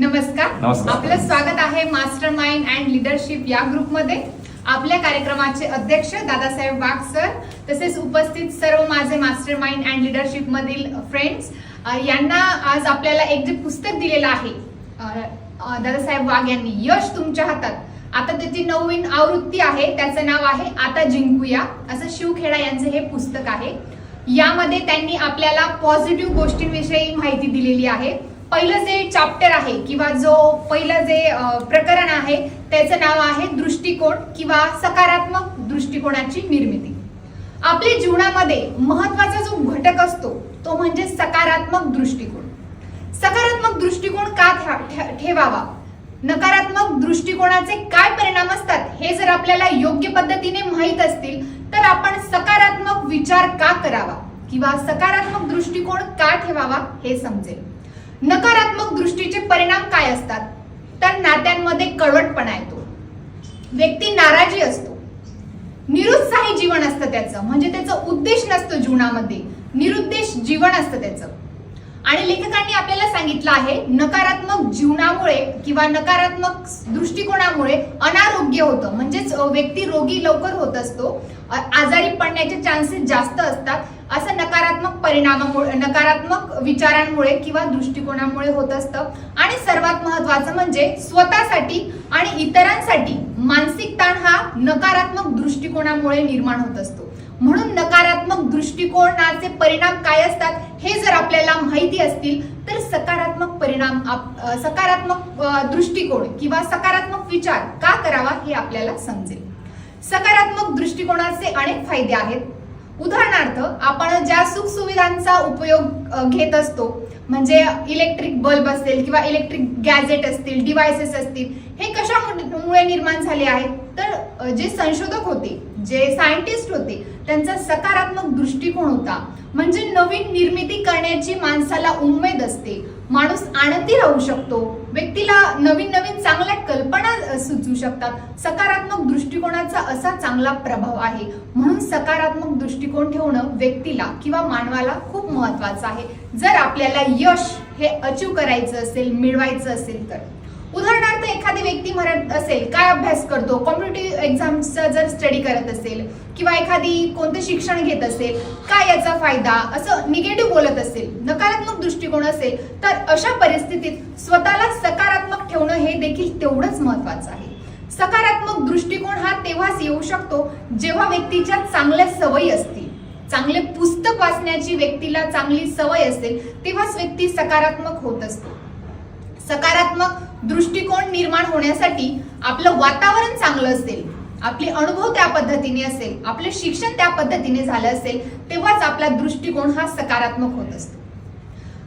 नमस्कार. नमस्कार. आपलं स्वागत आहे मास्टर माइंड अँड लिडरशिप या ग्रुपमध्ये आपल्या कार्यक्रमाचे अध्यक्ष दादासाहेब वाघ सर तसेच उपस्थित सर्व माझे मास्टर माइंड अँड लिडरशिप मधील फ्रेंड्स यांना आज आपल्याला एक जे पुस्तक दिलेलं आहे अ, अ, दादासाहेब वाघ यांनी यश तुमच्या हातात. आता त्याची नवीन आवृत्ती आहे त्याचं नाव आहे आता जिंकूया असं शिवखेडा यांचं हे पुस्तक आहे. यामध्ये त्यांनी आपल्याला पॉझिटिव्ह गोष्टींविषयी माहिती दिलेली आहे. पहिलं जे चॅप्टर आहे किंवा जो पहिलं जे प्रकरण आहे त्याचं नाव आहे दृष्टिकोन किंवा सकारात्मक दृष्टिकोनाची निर्मिती. आपल्या जीवनामध्ये महत्त्वाचा जो घटक असतो तो म्हणजे सकारात्मक दृष्टिकोन. सकारात्मक दृष्टिकोन का ठे- ठेवावा? नकारात्मक दृष्टिकोनाचे काय परिणाम असतात हे जर आपल्याला योग्य पद्धतीने माहीत असतील तर आपण सकारात्मक विचार का करावा? किंवा सकारात्मक दृष्टिकोन का ठेवावा हे समजेल. नकारात्मक दृष्टीचे परिणाम काय असतात? तर नात्यांमध्ये कडवटपणा येतो. व्यक्ती नाराजी असतो. निरुत्साही जीवन असतं त्याचं. म्हणजे त्याचा उद्देश नसतो जीवनामध्ये. निरुद्देश जीवन असतं त्याचं. आणि लेखकांनी आपल्याला सांगितलं आहे नकारात्मक जीवनामुळे किंवा नकारात्मक दृष्टिकोनामुळे अनारोग्य होतं. म्हणजेच व्यक्ती रोगी लवकर होत असतो. आजारी पडण्याचे चान्सेस जास्त असतात. असं नकारात्मक परिणामामुळे नकारात्मक विचारांमुळे किंवा दृष्टिकोनामुळे होत असतं. आणि सर्वात महत्वाचं म्हणजे स्वतःसाठी आणि इतरांसाठी मानसिक ताण हा नकारात्मक दृष्टिकोनामुळे निर्माण होत असतो. म्हणून नकारात्मक दृष्टिकोनाचे परिणाम काय असतात हे जर आपल्याला माहिती असतील तर सकारात्मक परिणाम आप- सकारात्मक दृष्टिकोन किंवा सकारात्मक विचार का करावा हे आपल्याला समजेल. सकारात्मक दृष्टिकोनाचे अनेक फायदे आहेत. उदाहरणार्थ आपण ज्या सुखसुविधांचा उपयोग घेत असतो म्हणजे इलेक्ट्रिक बल्ब असेल किंवा इलेक्ट्रिक गॅजेट असतील डिव्हायसेस असतील हे कशामुळे निर्माण झाले आहेत? तर जे संशोधक होते जे सायंटिस्ट होते त्यांचा सकारात्मक दृष्टिकोन होता. म्हणजे नवीन निर्मिती करण्याची माणसाला उमेद असते. माणूस आनंदी राहू शकतो. व्यक्तीला नवीन नवीन चांगल्या कल्पना सुचवू सुचू शकतात. सकारात्मक दृष्टिकोनाचा असा चांगला प्रभाव आहे. म्हणून सकारात्मक दृष्टिकोन ठेवणं व्यक्तीला किंवा मानवाला खूप महत्वाचं आहे. जर आपल्याला यश हे अचीव करायचं असेल मिळवायचं असेल तर. उदाहरणार्थ एखादी व्यक्ती म्हणत असेल काय अभ्यास करतो? कॉम्पिटेटिव्ह एक्झामचा जर स्टडी करत असेल किंवा एखादी कोणतं शिक्षण घेत असेल काय याचा फायदा? असं निगेटिव्ह बोलत असेल नकारात्मक दृष्टिकोन असेल तर अशा परिस्थितीत स्वतःला सकारात्मक ठेवणं हे देखील तेवढंच महत्वाचं आहे. सकारात्मक दृष्टिकोन हा तेव्हाच येऊ शकतो जेव्हा व्यक्तीच्या चांगल्या सवयी असतील. चांगले पुस्तक वाचण्याची व्यक्तीला चांगली सवय असेल तेव्हाच व्यक्ती सकारात्मक होत असतो. सकारात्मक दृष्टिकोन निर्माण होण्यासाठी आपलं वातावरण चांगलं असेल आपले अनुभव त्या पद्धतीने असेल आपले शिक्षण त्या पद्धतीने झालं असेल तेव्हाच आपला दृष्टिकोन हा सकारात्मक होत असतो.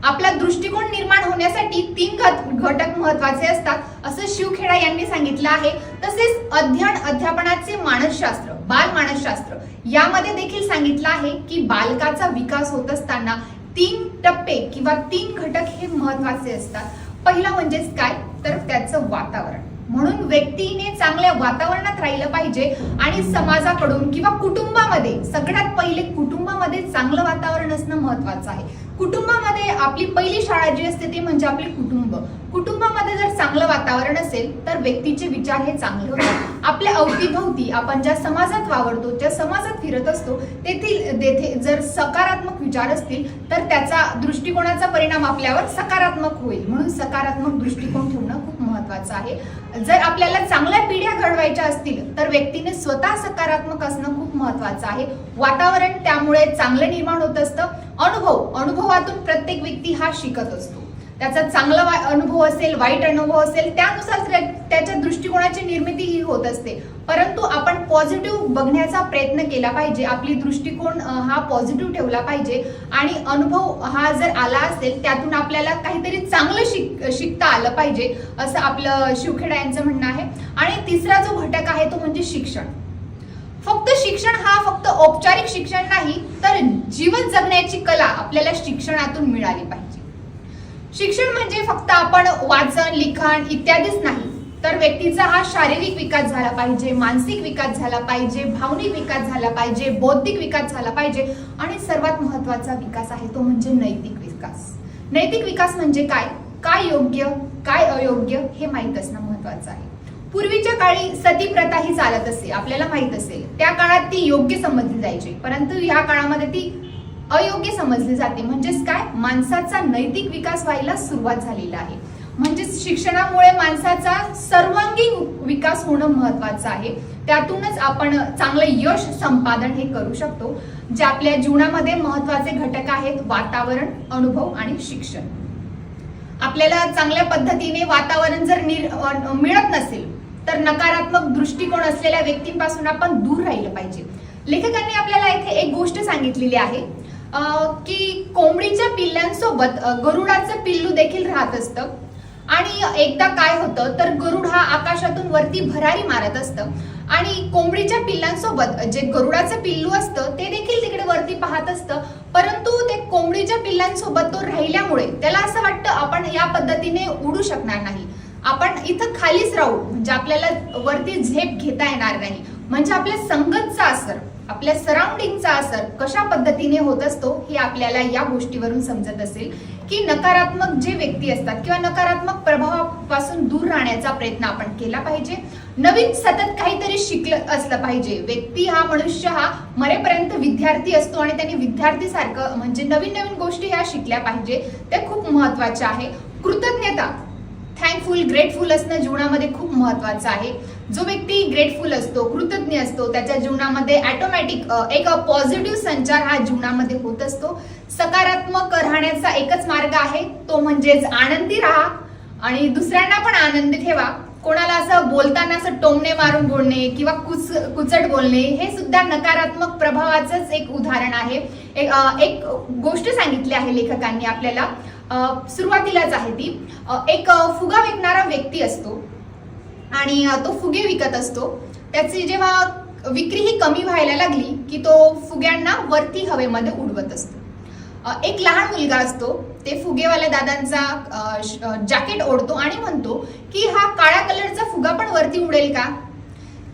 आपला दृष्टिकोन निर्माण होण्यासाठी तीन घटक महत्त्वाचे असतात. असं शिवखेडा यांनी सांगितलं आहे. तसेच अध्ययन अध्यापनाचे मानसशास्त्र बाल मानसशास्त्र यामध्ये देखील सांगितलं आहे की बालकाचा विकास होत असताना तीन टप्पे किंवा तीन घटक हे महत्त्वाचे असतात. पहिला म्हणजेच काय? तर त्याचं वातावरण. म्हणून व्यक्तीने चांगल्या वातावरणात राहिलं पाहिजे आणि समाजाकडून किंवा कुटुंबामध्ये सगळ्यात पहिले कुटुंबामध्ये चांगलं वातावरण असणं महत्वाचं आहे. कुटुंबामध्ये आपली पहिली शाळा जी असते ती म्हणजे आपले कुटुंब. कुटुंबामध्ये जर चांगलं वातावरण असेल तर व्यक्तीचे विचार हे चांगले होतात. आपल्या अवतीभोवती आपण ज्या समाजात वावरतो ज्या समाजात फिरत असतो तेथील तेथे जर सकारात्मक विचार असतील तर त्याचा दृष्टिकोनाचा परिणाम आपल्यावर सकारात्मक होईल. म्हणून सकारात्मक दृष्टिकोन ठेवणं खूप महत्वाचं आहे. जर आपल्याला चांगल्या पिढ्या घडवायच्या असतील तर व्यक्तीने स्वतः सकारात्मक असणं खूप महत्वाचं आहे. वातावरण त्यामुळे चांगलं निर्माण होत असतं. अनुभव अनुभवातून प्रत्येक व्यक्ती हा शिकत असतो. त्याचा चांगला वा- अनुभव असेल वाईट अनुभव असेल त्यानुसार त्या- त्याच्या दृष्टिकोनाची निर्मिती ही होत असते. परंतु आपण पॉझिटिव्ह बघण्याचा प्रयत्न केला पाहिजे. आपली दृष्टिकोन हा पॉझिटिव्ह ठेवला पाहिजे. आणि अनुभव हा जर आला असेल त्यातून आपल्याला काहीतरी चांगलं शिक शिकता आलं पाहिजे असं आपलं शिवखेडा यांचं म्हणणं आहे. आणि तिसरा जो घटक आहे तो म्हणजे शिक्षण. फक्त शिक्षण हा फक्त औपचारिक शिक्षण नाही तर जीवन जगण्याची कला आपल्याला शिक्षणातून मिळाली पाहिजे. शिक्षण म्हणजे फक्त आपण वाचन लिखाण इत्यादीच नाही तर व्यक्तीचा हा शारीरिक विकास झाला पाहिजे मानसिक विकास झाला पाहिजे भावनिक विकास झाला पाहिजे बौद्धिक विकास झाला पाहिजे आणि सर्वात महत्त्वाचा विकास आहे तो म्हणजे नैतिक विकास. नैतिक विकास म्हणजे काय? काय योग्य काय अयोग्य हे माहीत असणं महत्वाचं आहे. पूर्वीच्या काळी सती प्रथा ही चालत असे आपल्याला माहीत असेल. त्या काळात ती योग्य समजली जायची परंतु या काळामध्ये ती अयोग्य समजले जाते. म्हणजेच काय? माणसाचा नैतिक विकास व्हायला सुरुवात झालेला आहे. म्हणजेच शिक्षणामुळे माणसाचा सर्वांगीण विकास होणं महत्वाचं आहे. त्यातूनच आपण चांगलं यश संपादन हे करू शकतो जे आपल्या जीवनामध्ये महत्त्वाचे घटक आहेत वातावरण अनुभव आणि शिक्षण. आपल्याला चांगल्या पद्धतीने वातावरण जर निर- मिळत नसेल तर नकारात्मक दृष्टिकोन असलेल्या व्यक्तींपासून आपण दूर राहिलं पाहिजे. लेखकांनी आपल्याला इथे एक गोष्ट सांगितलेली आहे की कोंबडीच्या पिल्लांसोबत गरुडाचं पिल्लू देखील राहत असतं. आणि एकदा काय होतं तर गरुड हा आकाशातून वरती भरारी मारत असतं. आणि कोंबडीच्या पिल्लांसोबत जे गरुडाचं पिल्लू असतं ते देखील तिकडे वरती पाहत असतं. परंतु ते कोंबडीच्या पिल्लांसोबत तो राहिल्यामुळे त्याला असं वाटतं आपण या पद्धतीने उडू शकणार नाही. आपण इथं खालीच राहू म्हणजे आपल्याला वरती झेप घेता येणार नाही. म्हणजे आपल्या संगतचा असर. आपल्या सराउंडिंगचा असर कशा पद्धतीने होत असतो हे आपल्याला या गोष्टीवरून समजत असेल की नकारात्मक जे व्यक्ती असतात किंवा नकारात्मक प्रभावापासून दूर राहण्याचा प्रयत्न आपण केला पाहिजे. नवीन सतत काहीतरी शिकलं असलं पाहिजे. व्यक्ती हा मनुष्य हा मरेपर्यंत विद्यार्थी असतो आणि त्याने विद्यार्थीसारखं म्हणजे नवीन नवीन गोष्टी ह्या शिकल्या पाहिजे. ते खूप महत्त्वाच्या आहे. कृतज्ञता. थँकफुल ग्रेटफुल असणं जीवनामध्ये खूप महत्वाचं आहे. जो व्यक्ती ग्रेटफुल असतो कृतज्ञ असतो त्याच्या जीवनामध्ये ॲटोमॅटिक एक पॉझिटिव्ह संचार हा जीवनामध्ये होत असतो. सकारात्मक राहण्याचा एकच मार्ग आहे तो म्हणजेच आनंदी राहा आणि दुसऱ्यांना पण आनंदी ठेवा. कोणाला असं बोलताना असं टोमणे मारून बोलणे किंवा कुच कुचट बोलणे हे सुद्धा नकारात्मक प्रभावाचंच एक उदाहरण आहे. एक एक गोष्ट सांगितली आहे लेखकांनी आपल्याला. सुरुवातीलाच आहे ती. एक फुगा विकणारा व्यक्ती असतो. आणि तो फुगे विकत असतो. त्याची जेव्हा विक्री ही कमी व्हायला लागली की तो फुग्यांना वरती हवेमध्ये उडवत असतो. एक लहान मुलगा असतो. ते फुगेवाल्या दादांचा श- जॅकेट ओढतो आणि म्हणतो की हा काळ्या कलरचा फुगा पण वरती उडेल का?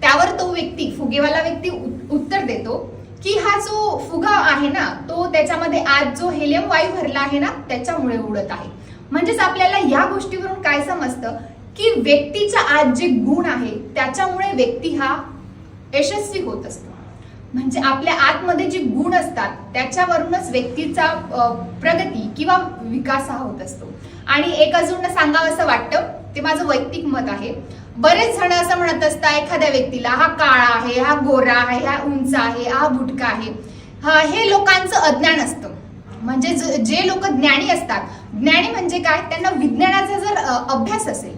त्यावर तो व्यक्ती फुगेवाला व्यक्ती उत्तर देतो. की हा जो फुगा आहे ना तो त्याच्यामध्ये आज जो हेलियम वायू भरला आहे ना त्याच्यामुळे उडत आहे. म्हणजेच आपल्याला या गोष्टीवरून काय समजतं? की व्यक्तीच्या आज जे गुण आहे त्याच्यामुळे व्यक्ती हा यशस्वी होत असतो. म्हणजे आपल्या आतमध्ये जे गुण असतात त्याच्यावरूनच व्यक्तीचा प्रगती किंवा विकास हा होत असतो. आणि एक अजून सांगावं असं वाटतं ते माझं वैयक्तिक मत आहे. बरेच जण असं म्हणत असतात एखाद्या व्यक्तीला हा काळा आहे हा गोरा आहे हा उंच आहे हा बुटका आहे. हा हे लोकांचं अज्ञान असतं. म्हणजे ज- जे लोक ज्ञानी असतात ज्ञानी म्हणजे काय? त्यांना विज्ञानाचा जर अभ्यास असेल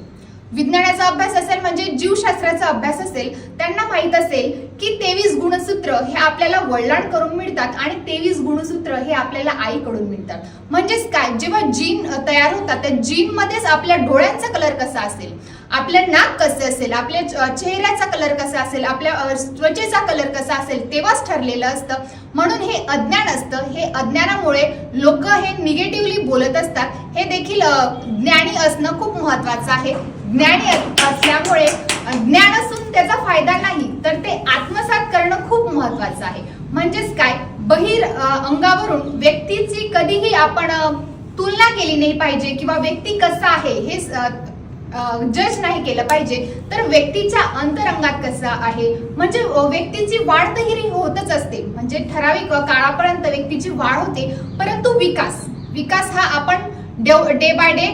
विज्ञानाचा अभ्यास असेल म्हणजे जीवशास्त्राचा अभ्यास असेल त्यांना माहीत असेल की तेवीस गुणसूत्र हे आपल्याला वडिलांकडून मिळतात आणि तेवीस गुणसूत्र हे आपल्याला आईकडून मिळतात. म्हणजेच काय? जेव्हा जीन तयार होतात त्या जीनमध्येच आपल्या डोळ्यांचा कलर कसा असेल? आपलं नाक कसं असेल? आपल्या च- चेहऱ्याचा कलर कसा असेल? आपल्या त्वचेचा कलर कसा असेल? तेव्हाच ठरलेलं असतं. म्हणून हे अज्ञान असतं. हे अज्ञानामुळे लोक हे निगेटिव्हली बोलत असतात. हे देखील ज्ञानी असणं खूप महत्वाचं आहे. ज्ञानी अस- असल्यामुळे ज्ञान असून त्याचा फायदा नाही तर ते आत्मसात करणं खूप महत्वाचं आहे. म्हणजेच काय? बहिर अंगावरून व्यक्तीची कधीही आपण तुलना केली नाही पाहिजे किंवा व्यक्ती कसा आहे हे जज नाही केलं पाहिजे तर व्यक्तीच्या अंतरंगात कसं आहे? म्हणजे व्यक्तीची वाढ तर होतच असते. म्हणजे ठराविक काळापर्यंत व्यक्तीची वाढ होते परंतु विकास. विकास हा आपण डे बाय डे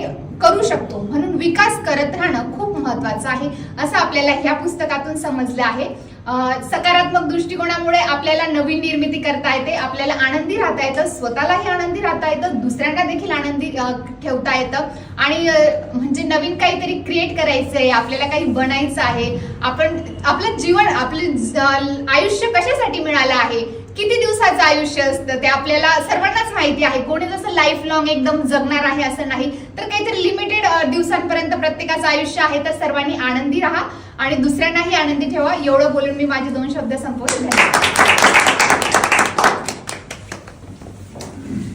करू शकतो. म्हणून विकास करत राहणं खूप महत्वाचं आहे असं आपल्याला ह्या पुस्तकातून समजलं आहे. सकारात्मक दृष्टिकोनामुळे आपल्याला नवीन निर्मिती करता येते आपल्याला आनंदी राहता येतं स्वतःलाही आनंदी राहता येतं दुसऱ्यांना देखील आनंदी ठेवता येतं. आणि म्हणजे नवीन काहीतरी क्रिएट करायचं आहे आपल्याला काही बनायचं आहे आपण आपलं जीवन आपलं आयुष्य कशासाठी मिळालं आहे किती दिवसाचं आयुष्य असतं ते आपल्याला सर्वांनाच माहिती आहे. कोणी जसं लाईफ लॉंग एकदम जगणार आहे असं नाही तर काहीतरी लिमिटेड दिवसांपर्यंत प्रत्येकाचं आयुष्य आहे तर सर्वांनी आनंदी राहा आणि दुसऱ्यांनाही आनंदी ठेवा. एवढं बोलून मी माझे दोन शब्द संपवले